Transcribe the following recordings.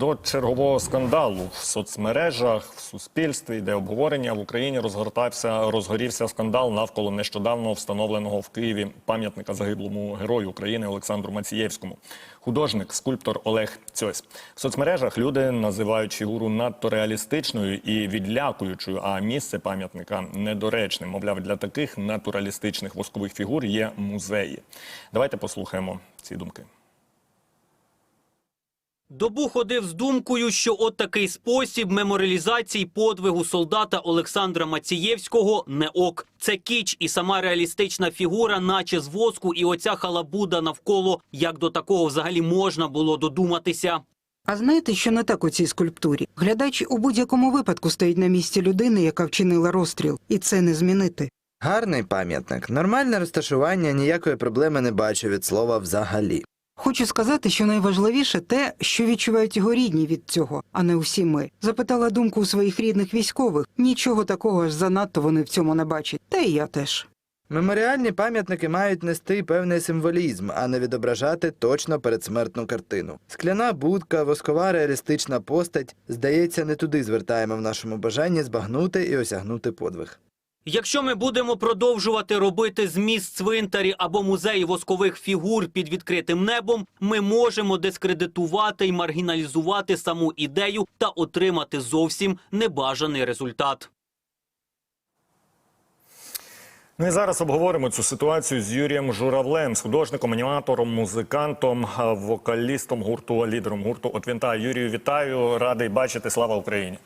до чергового скандалу в соцмережах, в суспільстві, де обговорення в Україні розгортався, розгорівся скандал навколо нещодавно встановленого в Києві пам'ятника загиблому герою України Олександру Мацієвському. Художник, скульптор Олег Цьось. В соцмережах люди називають фігуру надто реалістичною і відлякуючою, а місце пам'ятника недоречним. Мовляв, для таких натуралістичних воскових фігур є музеї. Давайте послухаємо ці думки. Добу ходив з думкою, що от такий спосіб меморіалізації подвигу солдата Олександра Мацієвського не ок. Це кіч і сама реалістична фігура, наче з воску, і оця халабуда навколо. Як до такого взагалі можна було додуматися? А знаєте, що не так у цій скульптурі? Глядач у будь-якому випадку стоїть на місці людини, яка вчинила розстріл, і це не змінити. Гарний пам'ятник, нормальне розташування, ніякої проблеми не бачу від слова взагалі. Хочу сказати, що найважливіше те, що відчувають його рідні від цього, а не усі ми. Запитала думку у своїх рідних військових. Нічого такого аж занадто вони в цьому не бачать. Та і я теж. Меморіальні пам'ятники мають нести певний символізм, а не відображати точно передсмертну картину. Скляна будка, воскова реалістична постать, здається, не туди звертаємо в нашому бажанні збагнути і осягнути подвиг. Якщо ми будемо продовжувати робити зміст цвинтарі або музеї воскових фігур під відкритим небом, ми можемо дискредитувати і маргіналізувати саму ідею та отримати зовсім небажаний результат. Ну і зараз обговоримо цю ситуацію з Юрієм Журавлем, з художником, аніматором, музикантом, вокалістом гурту, лідером гурту «От Вінта». Юрію, вітаю, радий бачити. Слава Україні.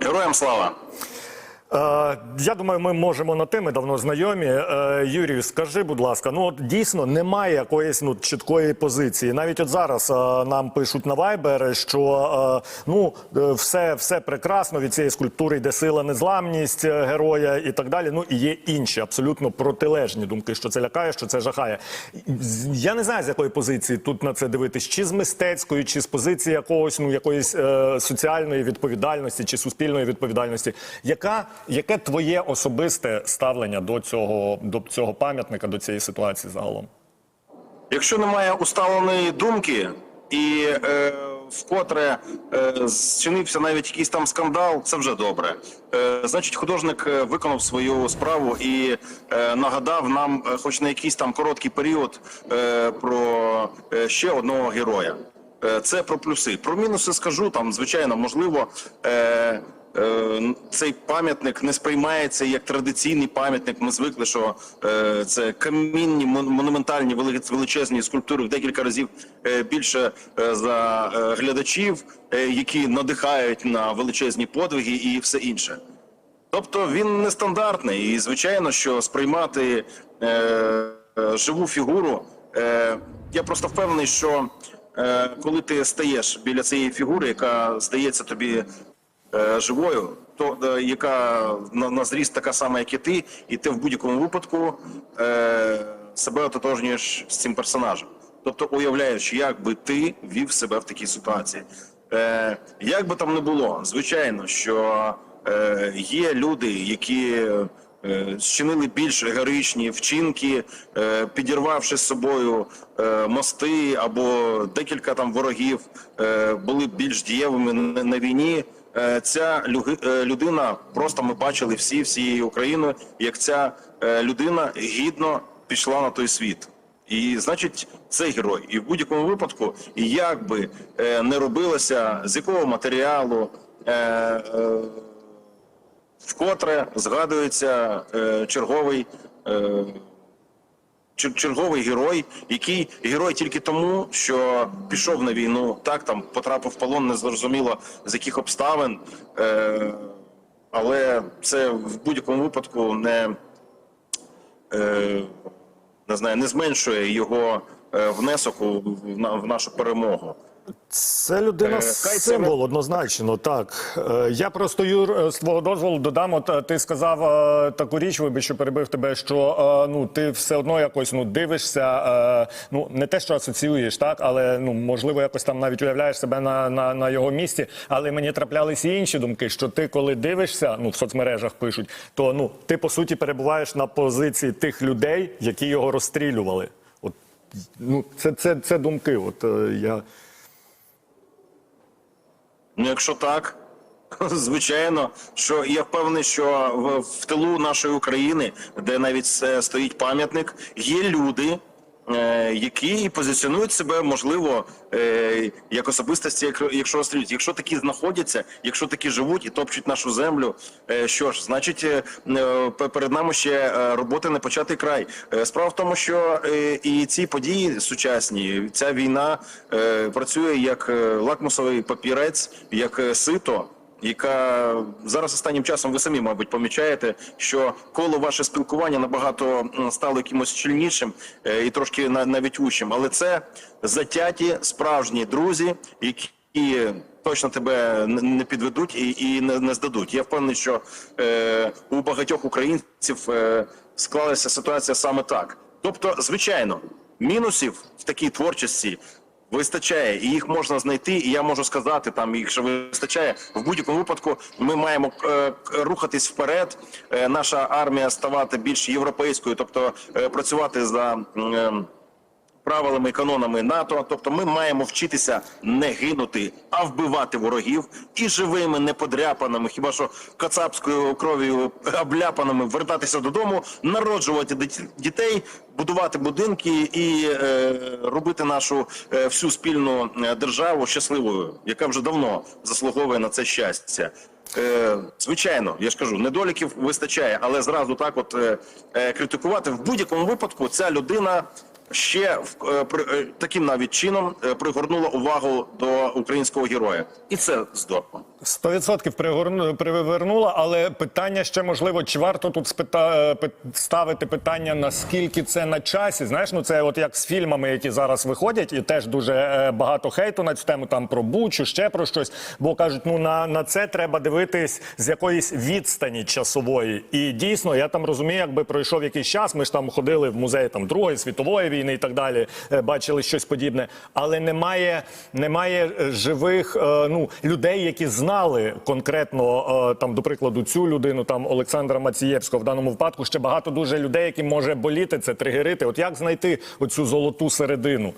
Героям слава! Е, я думаю, ми можемо на те, ми давно знайомі. Е, Юрію, скажи, будь ласка, ну от дійсно немає якоїсь ну чіткої позиції. Навіть от зараз е, нам пишуть на Viber, що ну все, все прекрасно від цієї скульптури йде сила, незламність героя і так далі. Ну і є інші абсолютно протилежні думки, що це лякає, що це жахає. Я не знаю, з якої позиції тут на це дивитись, чи з мистецької, чи з позиції якогось ну якоїсь соціальної відповідальності чи суспільної відповідальності. Яка яке твоє особисте ставлення до цього до цього пам'ятника, до цієї ситуації загалом? Якщо немає усталеної думки і е, вкотре е, зчинився навіть якийсь там скандал, це вже добре. Е, значить, художник е, виконав свою справу і е, нагадав нам, е, хоч на якийсь там короткий період, е, про е, ще одного героя. Це про плюси. Про мінуси скажу там, звичайно, можливо. Е, цей пам'ятник не сприймається як традиційний пам'ятник. Ми звикли, що е, це камінні мон- монументальні величезні скульптури в декілька разів е, більше е, за е, глядачів, е, які надихають на величезні подвиги і все інше. Тобто він нестандартний, і звичайно, що сприймати е, е, живу фігуру. Е, я просто впевнений, що е, коли ти стаєш біля цієї фігури, яка здається тобі е, живою, то е, яка на, на така сама, як і ти, і ти в будь-якому випадку е, себе ототожнюєш з цим персонажем. Тобто уявляєш, як би ти вів себе в такій ситуації. Е, як би там не було, звичайно, що е, є люди, які е, зчинили більш героїчні вчинки, е, підірвавши з собою е, мости або декілька там ворогів, е, були більш дієвими на, на війні. Е, Ця е, людина просто ми бачили всі всією Україною, як ця е, людина гідно пішла на той світ. І значить, це герой. І в будь-якому випадку, і як би не робилося, з якого матеріалу, вкотре згадується черговий. Чер- черговий герой, який герой тільки тому, що пішов на війну, так там потрапив в полон, не зрозуміло з яких обставин, е, але це в будь-якому випадку не, е, не знаю, не зменшує його е, внесок в нашу перемогу. Це людина Е, символ, однозначно. Так Е, я просто Юр е, з твого дозволу додам. От ти сказав таку річ, вибач, що перебив тебе. Що ну ти все одно якось ну дивишся. Ну не те, що асоціюєш, так, але ну можливо, якось там навіть уявляєш себе на, на, на його місці. Але мені траплялися і інші думки, що ти, коли дивишся, ну в соцмережах пишуть, то ну ти по суті перебуваєш на позиції тих людей, які його розстрілювали. От ну це, це, це думки. От я. Ну, якщо так, звичайно, що я впевнений, що в, в тилу нашої України, де навіть стоїть пам'ятник, є люди. Е, Які позиціонують себе можливо е, як особистості, як- якщо розстрілюють. Якщо такі знаходяться, якщо такі живуть і топчуть нашу землю, е, що ж, значить, перед нами ще роботи не початий край. Справа в тому, що і ці події сучасні, ця війна працює як лакмусовий папірець, як сито. Яка зараз останнім часом ви самі, мабуть, помічаєте, що коло ваше спілкування набагато стало якимось щільнішим е, і трошки на- навіть вущим. Але це затяті справжні друзі, які точно тебе не підведуть і, і не, не здадуть. Я впевнений, що е, у багатьох українців е, склалася ситуація саме так. Тобто, звичайно, мінусів в такій творчості вистачає, і їх можна знайти. І я можу сказати, там їх ще вистачає в будь-якому випадку. Ми маємо е, рухатись вперед. Е, наша армія ставати більш європейською, тобто е, працювати за. е, правилами і канонами НАТО. Тобто, ми маємо вчитися не гинути, а вбивати ворогів і живими, неподряпаними, хіба що кацапською кров'ю обляпаними, вертатися додому, народжувати дітей, будувати будинки і е, робити нашу е, всю спільну е, державу щасливою, яка вже давно заслуговує на це щастя. Е, звичайно, я ж кажу, недоліків вистачає, але зразу так, от е, е, критикувати в будь-якому випадку, ця людина ще е, е, таким навіть чином е, пригорнула увагу до українського героя, і це здорово. 100% пригорну- привернула, але питання ще можливо, чи варто тут спита, ставити питання, наскільки це на часі? Знаєш, ну це от як з фільмами, які зараз виходять, і теж дуже е, багато хейту на цю тему, там про Бучу, ще про щось. Бо кажуть, ну на, на це треба дивитись з якоїсь відстані часової. І дійсно, я там розумію, якби пройшов якийсь час. Ми ж там ходили в музей там Другої світової війни і так далі, е, бачили щось подібне. Але немає, немає е, живих ну людей, які знали конкретно е, там, до прикладу, цю людину, там Олександра Мацієвського в даному випадку. Ще багато дуже людей, які може боліти це, тригерити. От як знайти оцю золоту середину?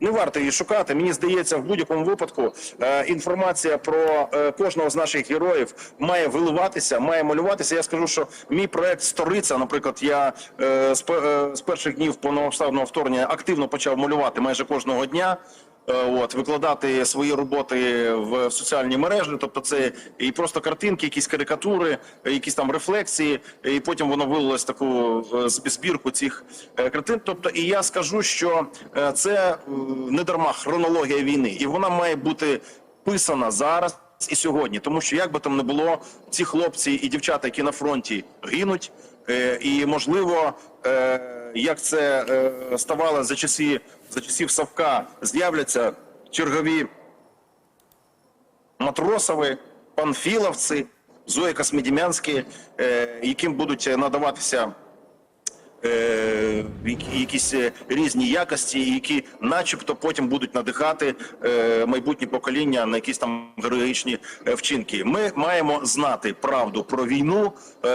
Не варто її шукати. Мені здається, в будь-якому випадку е, інформація про е, кожного з наших героїв має виливатися, має малюватися. Я скажу, що мій проект Сториця, наприклад, я з перших днів повномасштабного вторгнення активно почав малювати майже кожного дня. Е, От викладати свої роботи в соціальні мережі, тобто це і просто картинки, якісь карикатури, якісь там рефлексії, і потім воно вилилось таку е, зб- збірку цих е, картин. Тобто, і я скажу, що це не дарма хронологія війни, і вона має бути писана зараз і сьогодні, тому що як би там не було, ці хлопці і дівчата, які на фронті гинуть, і можливо, як це ставало за часів за часів Савка, з'являться чергові матросови, панфіловці, Зоя Космідімянські, е, яким будуть надаватися е, якісь різні якості, які, начебто, потім будуть надихати е, майбутнє покоління на якісь там героїчні вчинки. Ми маємо знати правду про війну,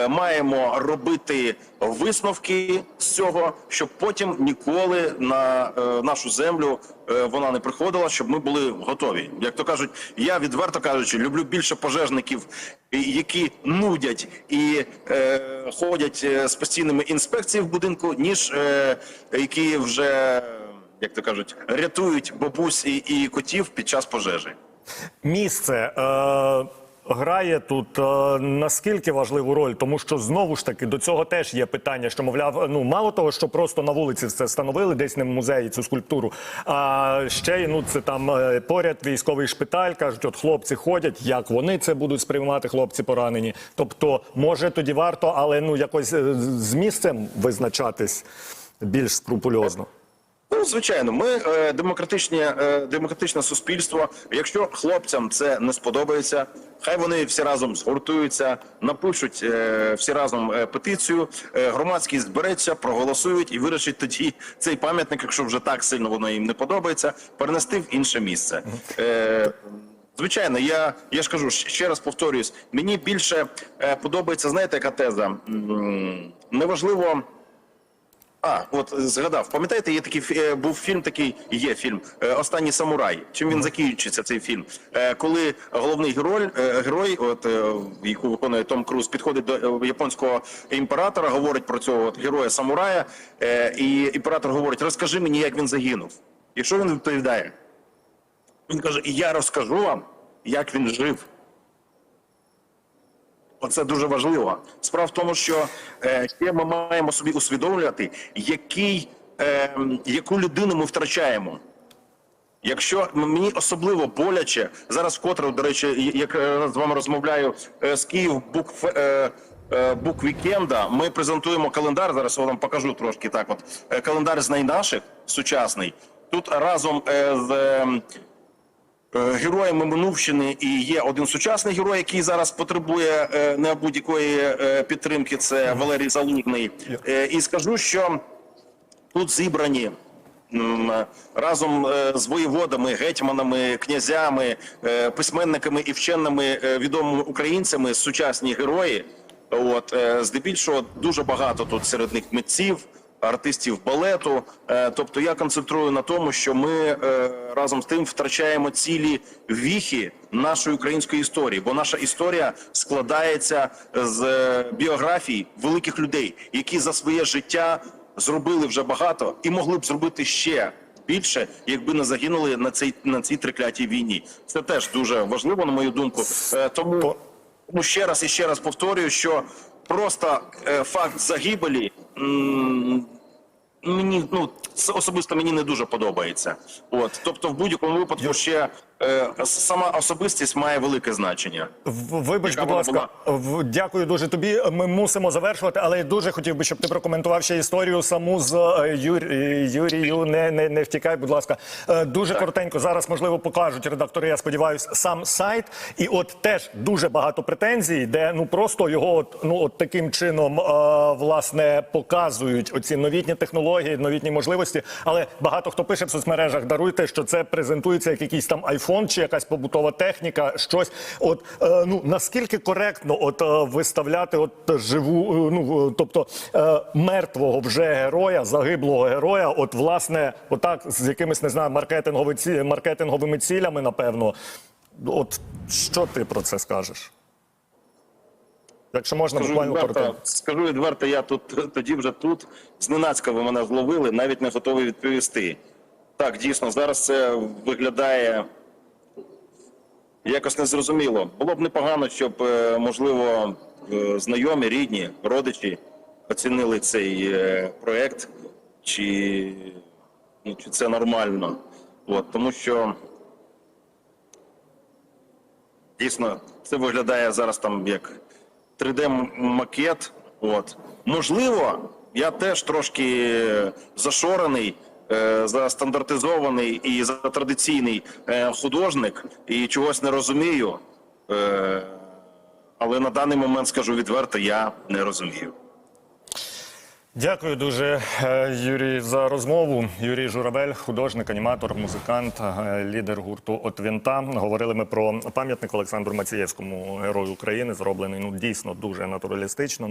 маємо робити висновки з цього, щоб потім ніколи на е, нашу землю е, вона не приходила, щоб ми були готові. Як то кажуть, я відверто кажучи, люблю більше пожежників, які нудять і е, ходять е, з постійними інспекціями в будинку, ніж е, які вже, як то кажуть, рятують бабусь і, і котів під час пожежі. Місце е, грає тут е, наскільки важливу роль, тому що знову ж таки до цього теж є питання, що мовляв, ну мало того, що просто на вулиці це встановили, десь не в музеї цю скульптуру. А ще й ну це там е, поряд військовий шпиталь. кажуть, от хлопці ходять, як вони це будуть сприймати, хлопці поранені. Тобто, може тоді варто, але ну якось е, з місцем визначатись більш скрупульозно. Звичайно, ми е, демократичні, е, демократичне суспільство. Якщо хлопцям це не сподобається, хай вони всі разом згуртуються, напишуть е, всі разом е, петицію. Е, громадськість збереться, проголосують і вирішить тоді цей пам'ятник, якщо вже так сильно воно їм не подобається, перенести в інше місце. Е, Звичайно, я, я ж кажу ще раз повторююсь. Мені більше е, подобається, знаєте, яка теза? М, Неважливо А, от е, згадав. Пам'ятаєте, є такий е, був фільм, такий є фільм е, Останній самурай. Чим він закінчиться цей фільм? Коли головний герой, герой, от яку виконує Том Круз, підходить до японського імператора, говорить про цього от героя самурая, і імператор говорить: розкажи мені, як він загинув. І що він відповідає? Він каже: І я розкажу вам, як він жив. Оце дуже важливо. Справа в тому, що е, ми маємо собі усвідомлювати, який, е, яку людину ми втрачаємо. Якщо мені особливо боляче зараз, вкотре, до речі, як з вами розмовляю е, з Київ Бук е, е, Бук Вікенда, ми презентуємо календар. Зараз я вам покажу трошки так. От календар з найнаших сучасний. Тут разом з е, е, героями минувщини і є один сучасний герой, який зараз потребує е, не будь-якої е, підтримки. Це Валерій Залужний. Е, І скажу, що тут зібрані. Разом е, з воєводами, гетьманами, князями, е, письменниками і вченими е, відомими українцями сучасні герої. От е, здебільшого дуже багато тут серед них митців, артистів балету. Е, Тобто я концентрую на тому, що ми е, разом з тим втрачаємо цілі віхи нашої української історії, бо наша історія складається з е, біографій великих людей, які за своє життя зробили вже багато і могли б зробити ще більше, якби не загинули на цій на цій триклятій війні. Це теж дуже важливо, на мою думку. Тому тому ще раз і ще раз повторюю, що просто е, факт загибелі мені ну особисто мені не дуже подобається. От тобто, в будь-якому випадку ще е, сама особистість має велике значення. Вибач, будь ласка, в- дякую дуже тобі. Ми мусимо завершувати, але я дуже хотів би, щоб ти прокоментував ще історію саму з е, Юр... е, Юрію. Не, не, не втікай, будь ласка. Е, Дуже коротенько. Зараз можливо покажуть редактори. Я сподіваюся, сам сайт. І от теж дуже багато претензій, де ну просто його от, ну от таким чином власне показують оці новітні технології, новітні можливості. Але багато хто пише в соцмережах, даруйте, що це презентується як якийсь там айфон чи якась побутова техніка, щось. От е, ну наскільки коректно от е, виставляти от живу, е, ну е, тобто е, мертвого вже героя, загиблого героя, от власне, отак з якимись не знаю, маркетинговими цілями, напевно. От що ти про це скажеш? Якщо можна, Скажу буквально відверто, коротко. скажу відверто, я тут тоді вже тут зненацька ви мене зловили, навіть не готовий відповісти. Так, дійсно, зараз це виглядає якось незрозуміло. Було б непогано, щоб, е, можливо, е, знайомі, рідні, родичі оцінили цей е, проект, чи, ну, чи це нормально. От, тому що дійсно це виглядає зараз там як 3D-макет. От. Можливо, я теж трошки зашорений, За застандартизований і за традиційний е, художник і чогось не розумію. Е, але на даний момент скажу відверто, я не розумію. Дякую дуже, е, Юрій, за розмову. Юрій Журавель, художник, аніматор, музикант, е, лідер гурту «От Вінта». Говорили ми про пам'ятник Олександру Мацієвському, герою України, зроблений ну дійсно дуже натуралістично.